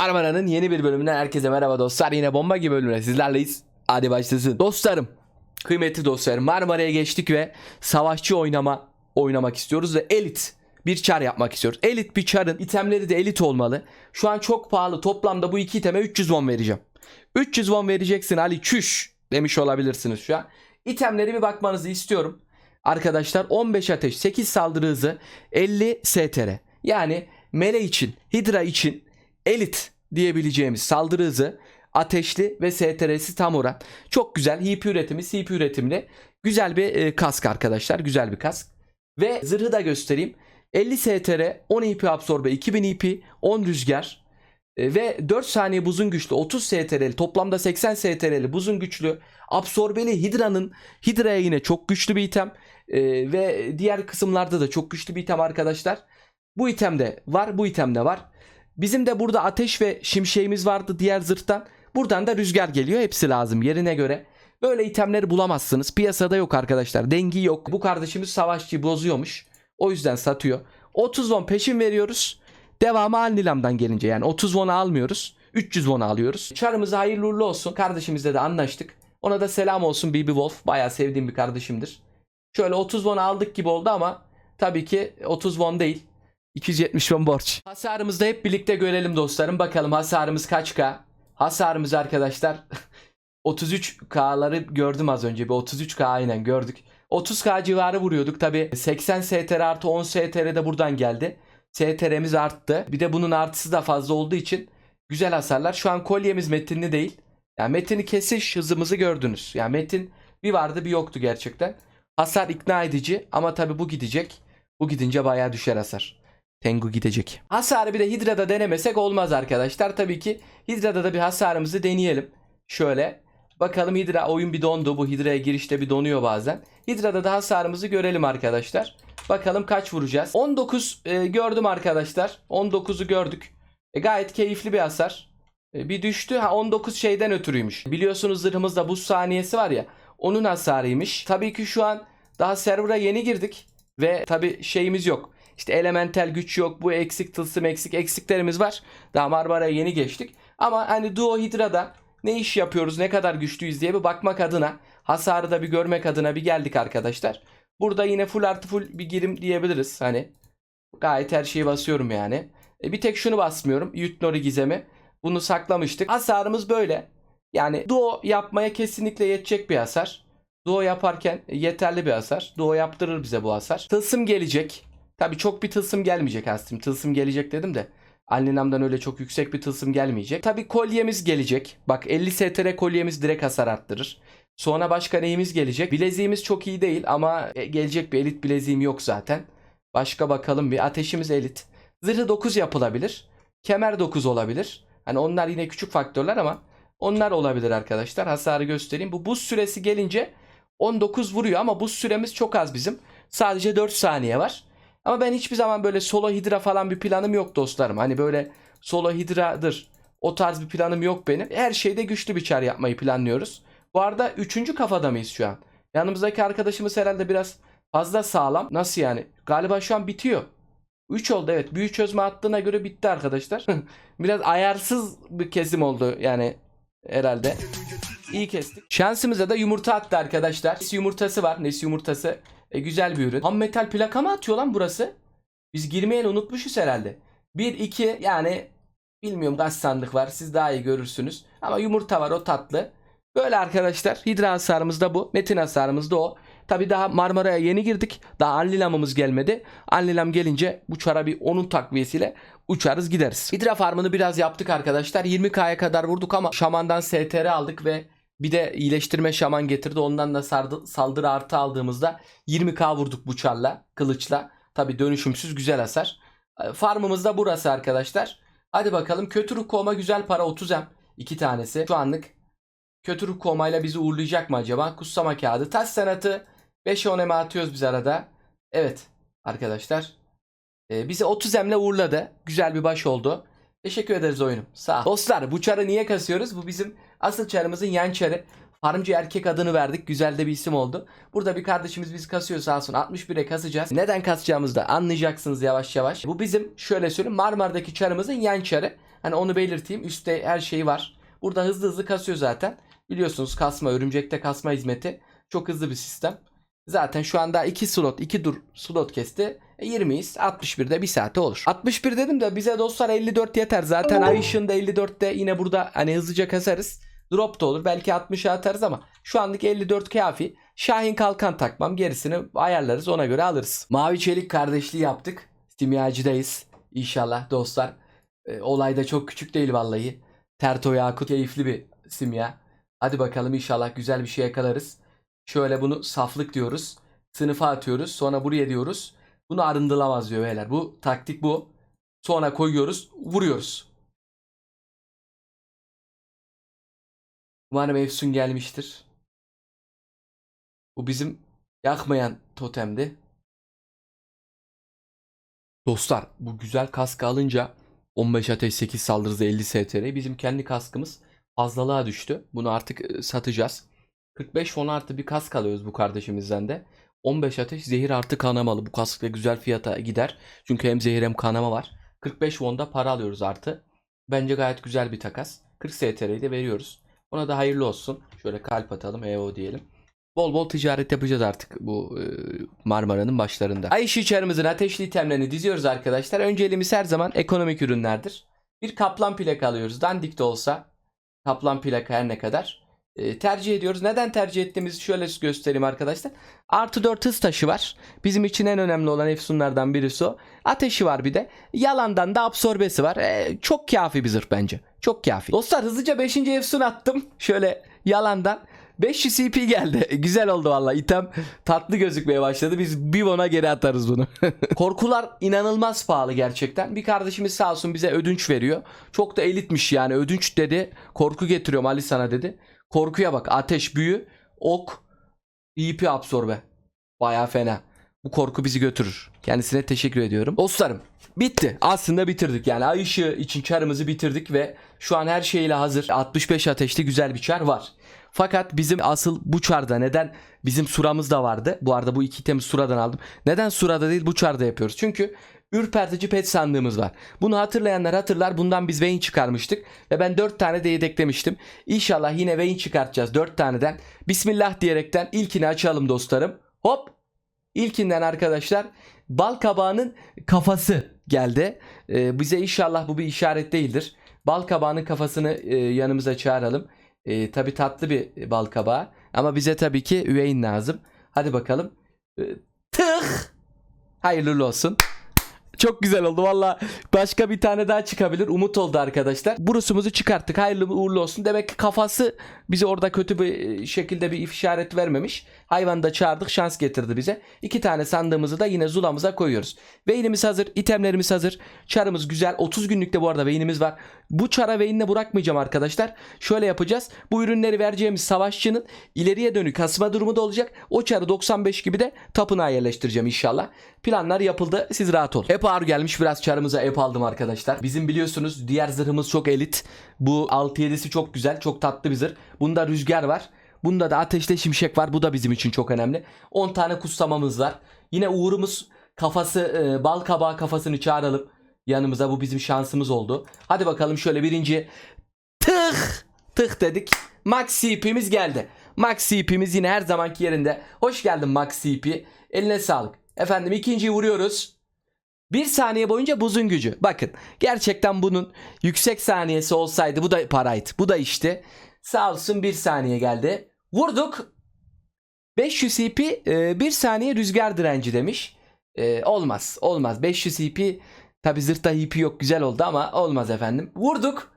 Marmara'nın yeni bir bölümünden herkese merhaba dostlar. Yine bomba gibi bölümle sizlerleyiz. Hadi başlasın. Dostlarım, kıymetli dostlarım Marmara'ya geçtik ve savaşçı oynama oynamak istiyoruz ve elit bir çar yapmak istiyoruz. Elit bir çarın itemleri de elit olmalı. Şu an çok pahalı. Toplamda bu iki iteme 300 won vereceğim. 300 won vereceksin Ali çüş demiş olabilirsiniz şu an. İtemleri bir bakmanızı istiyorum. Arkadaşlar 15 ateş, 8 saldırı hızı, 50 STR. Yani mele için, hidra için elit diyebileceğimiz saldırı hızı, ateşli ve STR'si tam oran. Çok güzel. HP üretimi, CP üretimli. Güzel bir e, kask arkadaşlar. Güzel bir kask. Ve zırhı da göstereyim. 50 STR, 10 EP absorbe, 2000 EP, 10 rüzgar e, ve 4 saniye buzun güçlü, 30 STR'li, toplamda 80 STR'li buzun güçlü, absorbeli Hydra'nın Hydra'ya yine çok güçlü bir item E, ve diğer kısımlarda da çok güçlü bir item arkadaşlar. Bu itemde var, bu itemde var. Bizim de burada ateş ve şimşeğimiz vardı diğer zırhtan. Buradan da rüzgar geliyor. Hepsi lazım yerine göre. Böyle itemleri bulamazsınız. Piyasada yok arkadaşlar. Dengi yok. Bu kardeşimiz savaşçıyı bozuyormuş. O yüzden satıyor. 30 won peşin veriyoruz. Devamı Alnilam'dan gelince yani 30 won almıyoruz. 300 won alıyoruz. Çarımıza hayırlı uğurlu olsun. Kardeşimizle de anlaştık. Ona da selam olsun BB Wolf. Bayağı sevdiğim bir kardeşimdir. Şöyle 30 won aldık gibi oldu ama tabii ki 30 won değil. 270 won borç. Hasarımızı da hep birlikte görelim dostlarım. Bakalım hasarımız kaç K? Hasarımız arkadaşlar 33K'ları gördüm az önce. Bir 33K aynen gördük. 30K civarı vuruyorduk. Tabi 80 STR artı 10 STR de buradan geldi. STR'miz arttı. Bir de bunun artısı da fazla olduğu için güzel hasarlar. Şu an kolyemiz metinli değil. Yani metini kesiş hızımızı gördünüz. Yani metin bir vardı bir yoktu gerçekten. Hasar ikna edici ama tabi bu gidecek. Bu gidince bayağı düşer hasar. Tengu gidecek. Hasarı bir de Hydra'da denemesek olmaz arkadaşlar. Tabii ki Hydra'da da bir hasarımızı deneyelim. Şöyle. Bakalım Hydra oyun bir dondu. Bu Hydra'ya girişte bir donuyor bazen. Hydra'da da hasarımızı görelim arkadaşlar. Bakalım kaç vuracağız. 19 e, gördüm arkadaşlar. 19'u gördük. E, gayet keyifli bir hasar. E, bir düştü. Ha 19 şeyden ötürüymüş. Biliyorsunuz zırhımızda buz saniyesi var ya. Onun hasarıymış. Tabii ki şu an daha server'a yeni girdik. Ve tabii şeyimiz yok. İşte elementel güç yok. Bu eksik tılsım eksik eksiklerimiz var. Daha Marmara'ya yeni geçtik. Ama hani Duo Hydra'da ne iş yapıyoruz ne kadar güçlüyüz diye bir bakmak adına hasarı da bir görmek adına bir geldik arkadaşlar. Burada yine full artı full bir girim diyebiliriz. Hani gayet her şeyi basıyorum yani. E, bir tek şunu basmıyorum. Yutnori gizemi. Bunu saklamıştık. Hasarımız böyle. Yani duo yapmaya kesinlikle yetecek bir hasar. Duo yaparken yeterli bir hasar. Duo yaptırır bize bu hasar. Tılsım gelecek. Tabi çok bir tılsım gelmeyecek aslında. Tılsım gelecek dedim de. Alninam'dan öyle çok yüksek bir tılsım gelmeyecek. Tabi kolyemiz gelecek. Bak 50 STR kolyemiz direkt hasar arttırır. Sonra başka neyimiz gelecek? Bileziğimiz çok iyi değil ama e, gelecek bir elit bileziğim yok zaten. Başka bakalım bir. Ateşimiz elit. Zırhı 9 yapılabilir. Kemer 9 olabilir. Hani onlar yine küçük faktörler ama onlar olabilir arkadaşlar. Hasarı göstereyim. Bu buz süresi gelince 19 vuruyor ama buz süremiz çok az bizim. Sadece 4 saniye var. Ama ben hiçbir zaman böyle solo hidra falan bir planım yok dostlarım. Hani böyle solo hidradır. O tarz bir planım yok benim. Her şeyde güçlü bir çar yapmayı planlıyoruz. Bu arada 3. kafada mıyız şu an? Yanımızdaki arkadaşımız herhalde biraz fazla sağlam. Nasıl yani? Galiba şu an bitiyor. 3 oldu evet. Büyü çözme attığına göre bitti arkadaşlar. biraz ayarsız bir kesim oldu yani herhalde. İyi kestik. Şansımıza da yumurta attı arkadaşlar. Nes yumurtası var. Nes yumurtası. E, güzel bir ürün. Ham metal plaka mı atıyor lan burası? Biz girmeyen unutmuşuz herhalde. 1 2 yani bilmiyorum kaç sandık var. Siz daha iyi görürsünüz. Ama yumurta var o tatlı. Böyle arkadaşlar. Hidra hasarımız da bu. Metin hasarımız da o. Tabi daha Marmara'ya yeni girdik. Daha Anlilam'ımız gelmedi. Anlilam gelince bu çara bir onun takviyesiyle uçarız gideriz. Hidra farmını biraz yaptık arkadaşlar. 20k'ya kadar vurduk ama şamandan STR aldık ve bir de iyileştirme şaman getirdi. Ondan da sardı, saldırı artı aldığımızda 20k vurduk bu kılıçla. Tabi dönüşümsüz güzel hasar. E, Farmımız da burası arkadaşlar. Hadi bakalım. Kötü ruh koma güzel para 30M. iki tanesi. Şu anlık kötü ruh komayla bizi uğurlayacak mı acaba? Kutsama kağıdı. Taş sanatı 5'e 10 atıyoruz biz arada. Evet arkadaşlar. E, bizi 30M'le uğurladı. Güzel bir baş oldu. Teşekkür ederiz oyunum. Sağ ol. Dostlar bu çarı niye kasıyoruz? Bu bizim asıl çarımızın yan çarı. Farmcı erkek adını verdik. Güzel de bir isim oldu. Burada bir kardeşimiz biz kasıyor sağ olsun. 61'e kasacağız. Neden kasacağımızı da anlayacaksınız yavaş yavaş. Bu bizim şöyle söyleyeyim Marmara'daki çarımızın yan çarı. Hani onu belirteyim. Üstte her şey var. Burada hızlı hızlı kasıyor zaten. Biliyorsunuz kasma, örümcekte kasma hizmeti. Çok hızlı bir sistem. Zaten şu anda 2 slot, 2 dur slot kesti. E, 20'yiz. 61'de 1 saate olur. 61 dedim de bize dostlar 54 yeter. Zaten ay ışığında 54'te yine burada hani hızlıca kasarız. Drop da olur. Belki 60'a atarız ama şu anlık 54 kafi. Şahin kalkan takmam. Gerisini ayarlarız. Ona göre alırız. Mavi çelik kardeşliği yaptık. Simyacıdayız. İnşallah dostlar. E, olay da çok küçük değil vallahi. Terto Yakut keyifli bir simya. Hadi bakalım inşallah güzel bir şey yakalarız. Şöyle bunu saflık diyoruz. Sınıfa atıyoruz. Sonra buraya diyoruz. Bunu arındılamaz diyor beyler. Bu taktik bu. Sonra koyuyoruz. Vuruyoruz. Umarım Efsun gelmiştir. Bu bizim yakmayan totemdi. Dostlar bu güzel kaskı alınca 15 ateş 8 saldırısı 50 STR. Bizim kendi kaskımız fazlalığa düştü. Bunu artık e, satacağız. 45 fon artı bir kask alıyoruz bu kardeşimizden de. 15 ateş zehir artı kanamalı. Bu kaskla güzel fiyata gider. Çünkü hem zehir hem kanama var. 45 fonda para alıyoruz artı. Bence gayet güzel bir takas. 40 STR'yi de veriyoruz. Ona da hayırlı olsun. Şöyle kalp atalım. EO diyelim. Bol bol ticaret yapacağız artık bu e, Marmara'nın başlarında. Ay çarımızın ateşli itemlerini diziyoruz arkadaşlar. Önceliğimiz her zaman ekonomik ürünlerdir. Bir kaplan plaka alıyoruz. Dandik de olsa kaplan plaka her ne kadar. E, tercih ediyoruz. Neden tercih ettiğimizi şöyle göstereyim arkadaşlar. Artı 4 hız taşı var. Bizim için en önemli olan efsunlardan birisi o. Ateşi var bir de. Yalandan da absorbesi var. E, çok kafi bir zırh bence. Çok kafi. Dostlar hızlıca 5. efsun attım. Şöyle yalandan. 500 CP geldi. Güzel oldu valla. İtem tatlı gözükmeye başladı. Biz bir ona geri atarız bunu. Korkular inanılmaz pahalı gerçekten. Bir kardeşimiz sağ olsun bize ödünç veriyor. Çok da elitmiş yani. Ödünç dedi. Korku getiriyorum Ali sana dedi. Korkuya bak. Ateş, büyü, ok, EP absorbe. Baya fena. Bu korku bizi götürür. Kendisine teşekkür ediyorum. Dostlarım bitti. Aslında bitirdik. Yani ay ışığı için çarımızı bitirdik ve şu an her şeyle hazır. 65 ateşli güzel bir çar var. Fakat bizim asıl bu çarda neden bizim suramız da vardı. Bu arada bu iki itemi suradan aldım. Neden surada değil bu çarda yapıyoruz? Çünkü ürpertici pet sandığımız var. Bunu hatırlayanlar hatırlar. Bundan biz Vayne çıkarmıştık. Ve ben 4 tane de yedeklemiştim. İnşallah yine Vayne çıkartacağız 4 taneden. Bismillah diyerekten ilkini açalım dostlarım. Hop İlkinden arkadaşlar bal kabağının kafası geldi. Ee, bize inşallah bu bir işaret değildir. Bal kabağının kafasını e, yanımıza çağıralım. E, tabi tatlı bir bal kabağı. Ama bize tabii ki üveyin lazım. Hadi bakalım. E, tık. Hayırlı olsun. Çok güzel oldu valla. Başka bir tane daha çıkabilir. Umut oldu arkadaşlar. Burusumuzu çıkarttık. Hayırlı uğurlu olsun. Demek ki kafası bize orada kötü bir şekilde bir işaret vermemiş. Hayvanı da çağırdık. Şans getirdi bize. İki tane sandığımızı da yine zulamıza koyuyoruz. Veynimiz hazır. itemlerimiz hazır. Çarımız güzel. 30 günlükte bu arada veynimiz var. Bu çara veyinle bırakmayacağım arkadaşlar. Şöyle yapacağız. Bu ürünleri vereceğimiz savaşçının ileriye dönük kasma durumu da olacak. O çarı 95 gibi de tapınağa yerleştireceğim inşallah. Planlar yapıldı. Siz rahat olun. Hep ağır gelmiş. Biraz çarımıza ep aldım arkadaşlar. Bizim biliyorsunuz diğer zırhımız çok elit. Bu 6-7'si çok güzel. Çok tatlı bir zırh. Bunda rüzgar var. Bunda da ateşte şimşek var. Bu da bizim için çok önemli. 10 tane kutsamamız var. Yine Uğur'umuz kafası e, bal kabağı kafasını çağıralım. Yanımıza bu bizim şansımız oldu. Hadi bakalım şöyle birinci tık tık dedik. Max CP'miz geldi. Max CP'miz yine her zamanki yerinde. Hoş geldin Max CP. Eline sağlık. Efendim ikinciyi vuruyoruz. Bir saniye boyunca buzun gücü. Bakın gerçekten bunun yüksek saniyesi olsaydı bu da paraydı. Bu da işte. Sağ olsun bir saniye geldi. Vurduk. 500 CP e, bir saniye rüzgar direnci demiş. E, olmaz. Olmaz. 500 CP tabi zırhta HP yok güzel oldu ama olmaz efendim. Vurduk.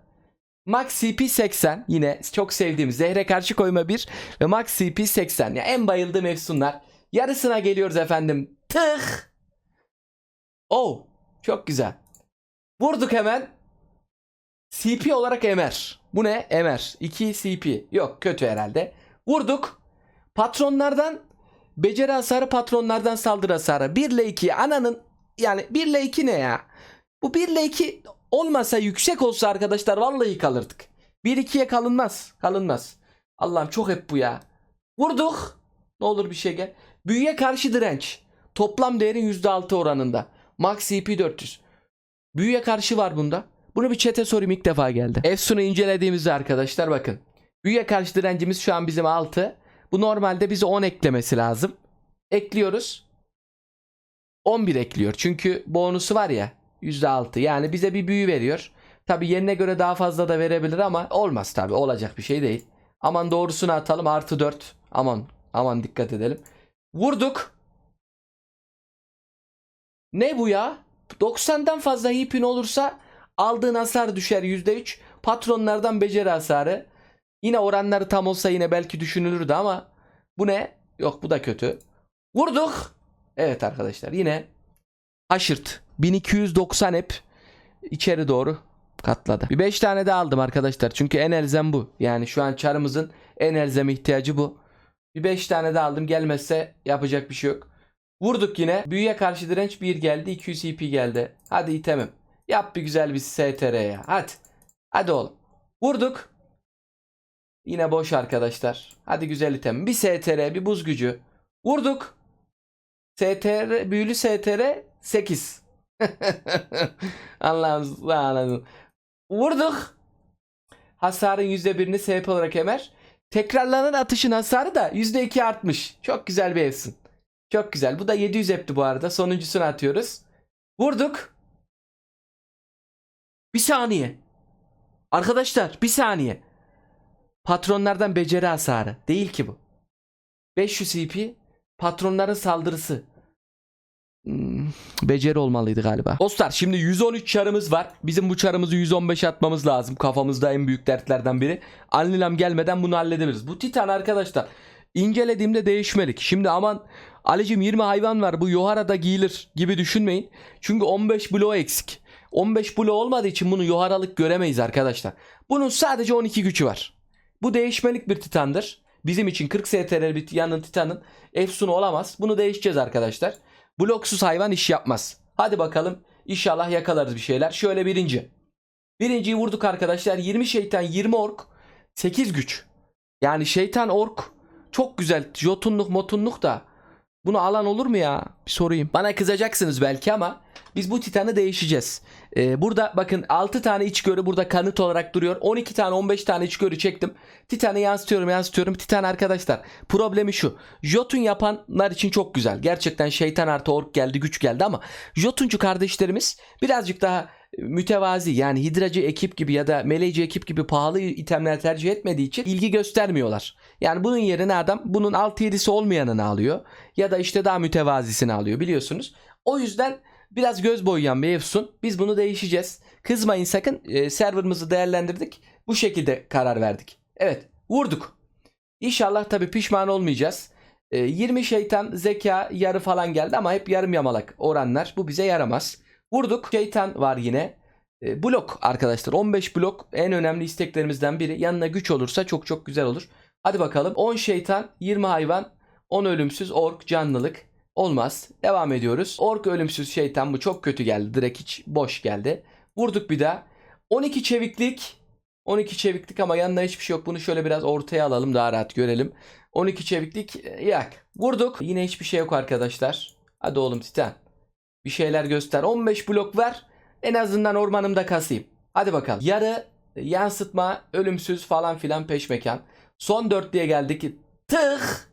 Max CP 80 yine çok sevdiğimiz zehre karşı koyma 1 ve Max CP 80 ya en bayıldığım efsunlar. Yarısına geliyoruz efendim. Tık. Oh çok güzel. Vurduk hemen. CP olarak Emer. Bu ne? Emer. 2 CP. Yok kötü herhalde. Vurduk. Patronlardan beceri hasarı patronlardan saldırı hasarı. 1 ile 2 ananın yani 1 ile 2 ne ya? Bu 1 ile 2 olmasa yüksek olsa arkadaşlar vallahi kalırdık. 1-2'ye kalınmaz. Kalınmaz. Allah'ım çok hep bu ya. Vurduk. Ne olur bir şey gel. Büyüye karşı direnç. Toplam değerin %6 oranında. Max CP 400. Büyüye karşı var bunda. Bunu bir çete sorayım ilk defa geldi. Efsun'u incelediğimizde arkadaşlar bakın. Büyüye karşı direncimiz şu an bizim 6. Bu normalde bize 10 eklemesi lazım. Ekliyoruz. 11 ekliyor. Çünkü bonusu var ya %6. Yani bize bir büyü veriyor. Tabi yerine göre daha fazla da verebilir ama olmaz tabi. Olacak bir şey değil. Aman doğrusunu atalım. Artı 4. Aman aman dikkat edelim. Vurduk. Ne bu ya? 90'dan fazla hipin olursa aldığın hasar düşer %3. Patronlardan beceri hasarı. Yine oranları tam olsa yine belki düşünülürdü ama bu ne? Yok bu da kötü. Vurduk. Evet arkadaşlar yine haşırt. 1290 hep içeri doğru katladı. Bir 5 tane de aldım arkadaşlar. Çünkü en elzem bu. Yani şu an çarımızın en elzem ihtiyacı bu. Bir 5 tane de aldım. Gelmezse yapacak bir şey yok. Vurduk yine. Büyüye karşı direnç 1 geldi. 200 EP geldi. Hadi itemim. Yap bir güzel bir STR ya. Hadi. Hadi oğlum. Vurduk. Yine boş arkadaşlar. Hadi güzel item. Bir STR, bir buz gücü. Vurduk. STR, büyülü STR 8. Allah'ım anladım. Vurduk. Hasarın %1'ini SP olarak emer. Tekrarlanan atışın hasarı da %2 artmış. Çok güzel bir evsin. Çok güzel. Bu da 700 hepti bu arada. Sonuncusunu atıyoruz. Vurduk. Bir saniye. Arkadaşlar bir saniye. Patronlardan beceri hasarı. Değil ki bu. 500 CP. Patronların saldırısı. Hmm, beceri olmalıydı galiba. Dostlar şimdi 113 çarımız var. Bizim bu çarımızı 115 atmamız lazım. Kafamızda en büyük dertlerden biri. Anlilam gelmeden bunu halledebiliriz. Bu Titan arkadaşlar incelediğimde değişmelik. Şimdi aman Alicim 20 hayvan var bu Yohara'da giyilir gibi düşünmeyin. Çünkü 15 bloğu eksik. 15 bloğu olmadığı için bunu Yoharalık göremeyiz arkadaşlar. Bunun sadece 12 gücü var. Bu değişmelik bir titandır. Bizim için 40 STR bir yanın titanın efsunu olamaz. Bunu değişeceğiz arkadaşlar. Bloksuz hayvan iş yapmaz. Hadi bakalım inşallah yakalarız bir şeyler. Şöyle birinci. Birinciyi vurduk arkadaşlar. 20 şeytan 20 ork 8 güç. Yani şeytan ork çok güzel. Jotunluk motunluk da bunu alan olur mu ya? Bir sorayım. Bana kızacaksınız belki ama biz bu titanı değişeceğiz. Ee, burada bakın 6 tane içgörü burada kanıt olarak duruyor. 12 tane 15 tane içgörü çektim. Titanı yansıtıyorum yansıtıyorum. Titan arkadaşlar problemi şu. Jotun yapanlar için çok güzel. Gerçekten şeytan artı ork geldi güç geldi ama Jotuncu kardeşlerimiz birazcık daha mütevazi yani hidracı ekip gibi ya da meleci ekip gibi pahalı itemler tercih etmediği için ilgi göstermiyorlar. Yani bunun yerine adam bunun 6-7'si olmayanını alıyor ya da işte daha mütevazisini alıyor biliyorsunuz. O yüzden biraz göz boyayan bir Efsun. Biz bunu değişeceğiz. Kızmayın sakın. E, serverımızı değerlendirdik. Bu şekilde karar verdik. Evet vurduk. İnşallah tabii pişman olmayacağız. E, 20 şeytan zeka yarı falan geldi ama hep yarım yamalak oranlar. Bu bize yaramaz. Vurduk. Şeytan var yine. E, blok arkadaşlar. 15 blok en önemli isteklerimizden biri. Yanına güç olursa çok çok güzel olur. Hadi bakalım. 10 şeytan, 20 hayvan, 10 ölümsüz, ork, canlılık. Olmaz. Devam ediyoruz. Ork ölümsüz şeytan bu çok kötü geldi. Direkt hiç boş geldi. Vurduk bir daha. 12 çeviklik. 12 çeviklik ama yanında hiçbir şey yok. Bunu şöyle biraz ortaya alalım daha rahat görelim. 12 çeviklik e, yak. Vurduk. Yine hiçbir şey yok arkadaşlar. Hadi oğlum Titan. Bir şeyler göster. 15 blok ver. En azından ormanımda kasayım. Hadi bakalım. Yarı yansıtma, ölümsüz falan filan peşmekan. Son dörtlüye geldik. Tık.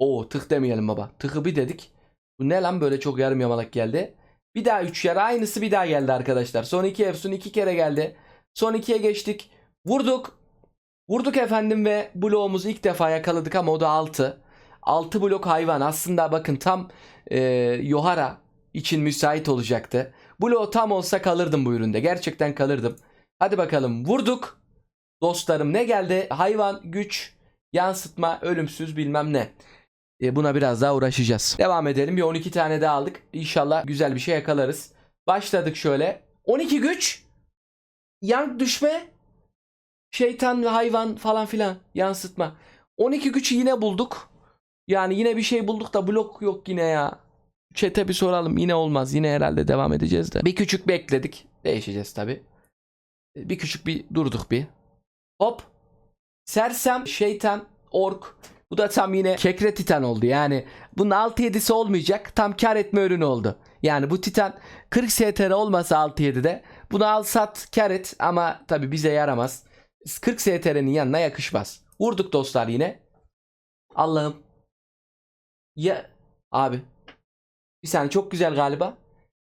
Oo tık demeyelim baba. Tıkı bir dedik. Bu ne lan böyle çok yarım yamalak geldi. Bir daha 3 yarı aynısı bir daha geldi arkadaşlar. Son 2 Efsun 2 kere geldi. Son 2'ye geçtik. Vurduk. Vurduk efendim ve bloğumuzu ilk defa yakaladık ama o da 6. 6 blok hayvan. Aslında bakın tam e, Yohara için müsait olacaktı. Bloğu tam olsa kalırdım bu üründe. Gerçekten kalırdım. Hadi bakalım vurduk. Dostlarım ne geldi? Hayvan, güç, yansıtma, ölümsüz bilmem ne. E, buna biraz daha uğraşacağız. Devam edelim. Bir 12 tane daha aldık. İnşallah güzel bir şey yakalarız. Başladık şöyle. 12 güç. Yan düşme. Şeytan ve hayvan falan filan. Yansıtma. 12 gücü yine bulduk. Yani yine bir şey bulduk da blok yok yine ya. Çete bir soralım. Yine olmaz. Yine herhalde devam edeceğiz de. Bir küçük bekledik. Değişeceğiz tabi. Bir küçük bir durduk bir. Hop. Sersem, şeytan, ork. Bu da tam yine kekre titan oldu. Yani bunun 6-7'si olmayacak. Tam kar etme ürünü oldu. Yani bu titan 40 STR olmasa 6-7'de bunu al sat kar et ama tabi bize yaramaz. 40 STR'nin yanına yakışmaz. Vurduk dostlar yine. Allah'ım. Ya abi. Bir saniye çok güzel galiba.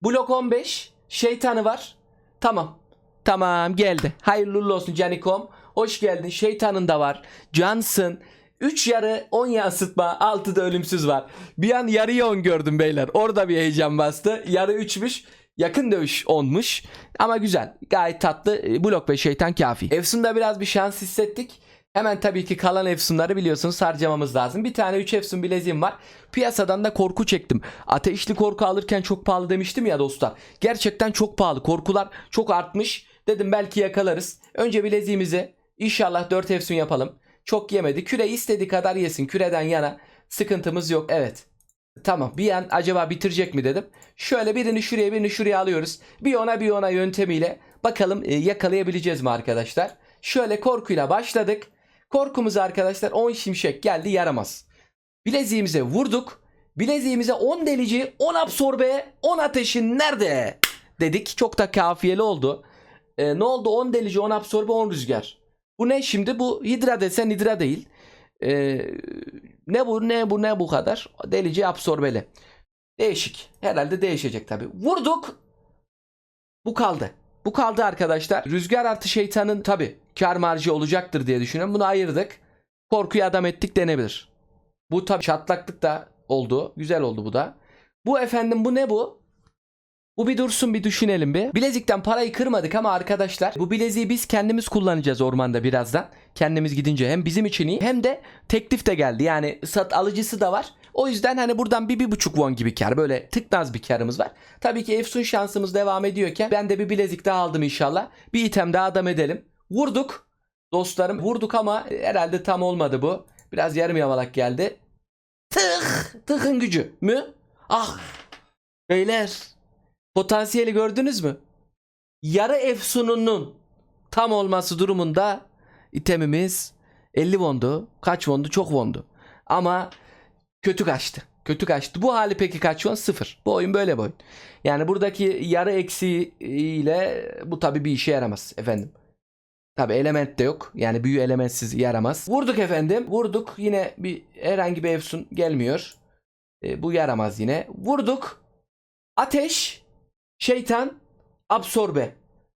Blok 15. Şeytanı var. Tamam. Tamam geldi. Hayırlı olsun Canikom. Hoş geldin. Şeytanın da var. Johnson. 3 yarı 10 yansıtma 6'da ölümsüz var. Bir an yarı 10 gördüm beyler. Orada bir heyecan bastı. Yarı 3'müş. Yakın dövüş 10'muş. Ama güzel. Gayet tatlı. E, Blok ve şeytan kafi. Efsun'da biraz bir şans hissettik. Hemen tabii ki kalan efsunları biliyorsunuz harcamamız lazım. Bir tane 3 efsun bileziğim var. Piyasadan da korku çektim. Ateşli korku alırken çok pahalı demiştim ya dostlar. Gerçekten çok pahalı. Korkular çok artmış. Dedim belki yakalarız. Önce bileziğimizi inşallah 4 efsun yapalım. Çok yemedi. Küre istediği kadar yesin. Küreden yana sıkıntımız yok. Evet. Tamam bir an acaba bitirecek mi dedim. Şöyle birini şuraya birini şuraya alıyoruz. Bir ona bir ona yöntemiyle bakalım e, yakalayabileceğiz mi arkadaşlar. Şöyle korkuyla başladık. Korkumuz arkadaşlar 10 şimşek geldi yaramaz. Bileziğimize vurduk. Bileziğimize 10 delici, 10 absorbe, 10 ateşin nerede? Dedik. Çok da kafiyeli oldu. E, ne oldu? 10 delici, 10 absorbe, 10 rüzgar. Bu ne şimdi? Bu hidra desen hidra değil. E, ne bu ne bu ne bu kadar? Delici absorbeli. Değişik. Herhalde değişecek tabi. Vurduk. Bu kaldı. Bu kaldı arkadaşlar. Rüzgar artı şeytanın tabi kar marjı olacaktır diye düşünüyorum. Bunu ayırdık. Korkuyu adam ettik denebilir. Bu tabi çatlaklık da oldu. Güzel oldu bu da. Bu efendim bu ne bu? Bu bir dursun bir düşünelim bir. Bilezikten parayı kırmadık ama arkadaşlar bu bileziği biz kendimiz kullanacağız ormanda birazdan. Kendimiz gidince hem bizim için iyi hem de teklif de geldi. Yani sat alıcısı da var. O yüzden hani buradan bir, bir buçuk won gibi kar böyle tıknaz bir karımız var. Tabii ki Efsun şansımız devam ediyorken ben de bir bilezik daha aldım inşallah. Bir item daha adam edelim. Vurduk dostlarım vurduk ama herhalde tam olmadı bu. Biraz yarım yamalak geldi. Tık tıkın gücü mü? Ah beyler potansiyeli gördünüz mü? Yarı efsununun tam olması durumunda itemimiz 50 wondu. Kaç wondu? Çok wondu. Ama kötü kaçtı. Kötü kaçtı. Bu hali peki kaç won? Sıfır. Bu oyun böyle bir oyun. Yani buradaki yarı eksiğiyle bu tabi bir işe yaramaz efendim. Tabi element de yok. Yani büyü elementsiz yaramaz. Vurduk efendim. Vurduk. Yine bir herhangi bir efsun gelmiyor. E, bu yaramaz yine. Vurduk. Ateş. Şeytan. Absorbe.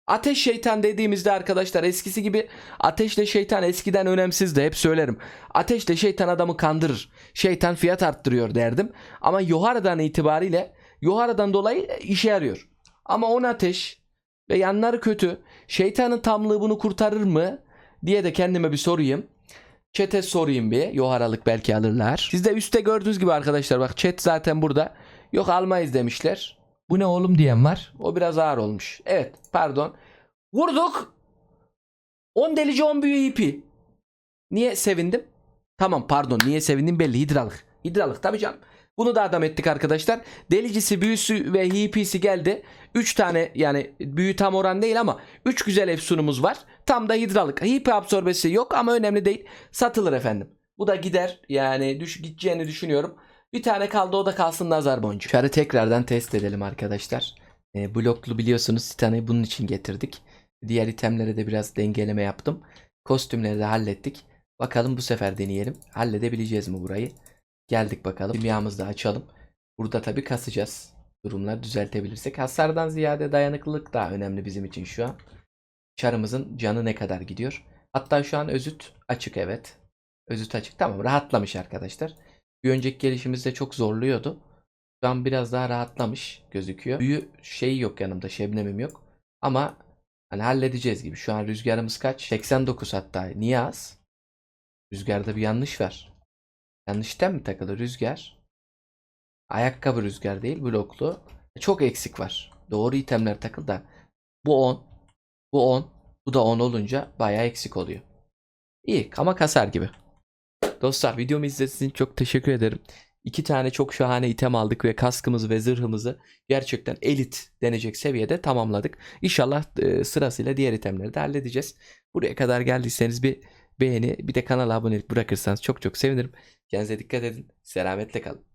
Ateş şeytan dediğimizde arkadaşlar eskisi gibi ateşle şeytan eskiden önemsizdi hep söylerim. Ateşle şeytan adamı kandırır. Şeytan fiyat arttırıyor derdim. Ama Yohara'dan itibariyle Yohara'dan dolayı işe yarıyor. Ama on ateş ve yanları kötü. Şeytanın tamlığı bunu kurtarır mı diye de kendime bir sorayım. Chat'e sorayım bir. Yoharalık belki alırlar. Siz de üstte gördüğünüz gibi arkadaşlar bak chat zaten burada. Yok almayız demişler. Bu ne oğlum diyen var. O biraz ağır olmuş. Evet pardon. Vurduk. 10 delici 10 büyü ipi. Niye sevindim? Tamam pardon niye sevindim belli hidralık. Hidralık tabii canım. Bunu da adam ettik arkadaşlar. Delicisi, büyüsü ve HP'si geldi. 3 tane yani büyü tam oran değil ama 3 güzel efsunumuz var. Tam da hidralık. HP absorbesi yok ama önemli değil. Satılır efendim. Bu da gider. Yani düş, gideceğini düşünüyorum. Bir tane kaldı o da kalsın nazar boncuğu. Şarı tekrardan test edelim arkadaşlar. E, bloklu biliyorsunuz Titan'ı bunun için getirdik. Diğer itemlere de biraz dengeleme yaptım. Kostümleri de hallettik. Bakalım bu sefer deneyelim. Halledebileceğiz mi burayı? Geldik bakalım. Dünyamızı da açalım. Burada tabii kasacağız. Durumları düzeltebilirsek. Hasardan ziyade dayanıklılık daha önemli bizim için şu an. Çarımızın canı ne kadar gidiyor? Hatta şu an özüt açık evet. Özüt açık. Tamam rahatlamış arkadaşlar. Bir önceki gelişimizde çok zorluyordu. Şu an biraz daha rahatlamış gözüküyor. Büyü şeyi yok yanımda. Şebnemim yok. Ama hani halledeceğiz gibi. Şu an rüzgarımız kaç? 89 hatta. Niye az? Rüzgarda bir yanlış var. Yanlışten mi takılı rüzgar? Ayakkabı rüzgar değil bloklu. Çok eksik var. Doğru itemler takıl da. Bu 10. Bu 10. Bu da 10 olunca bayağı eksik oluyor. İyi ama kasar gibi. Dostlar videomu izlediğiniz için çok teşekkür ederim. İki tane çok şahane item aldık ve kaskımızı ve zırhımızı gerçekten elit denecek seviyede tamamladık. İnşallah e, sırasıyla diğer itemleri de halledeceğiz. Buraya kadar geldiyseniz bir beğeni bir de kanala abonelik bırakırsanız çok çok sevinirim. Kendinize dikkat edin. Selametle kalın.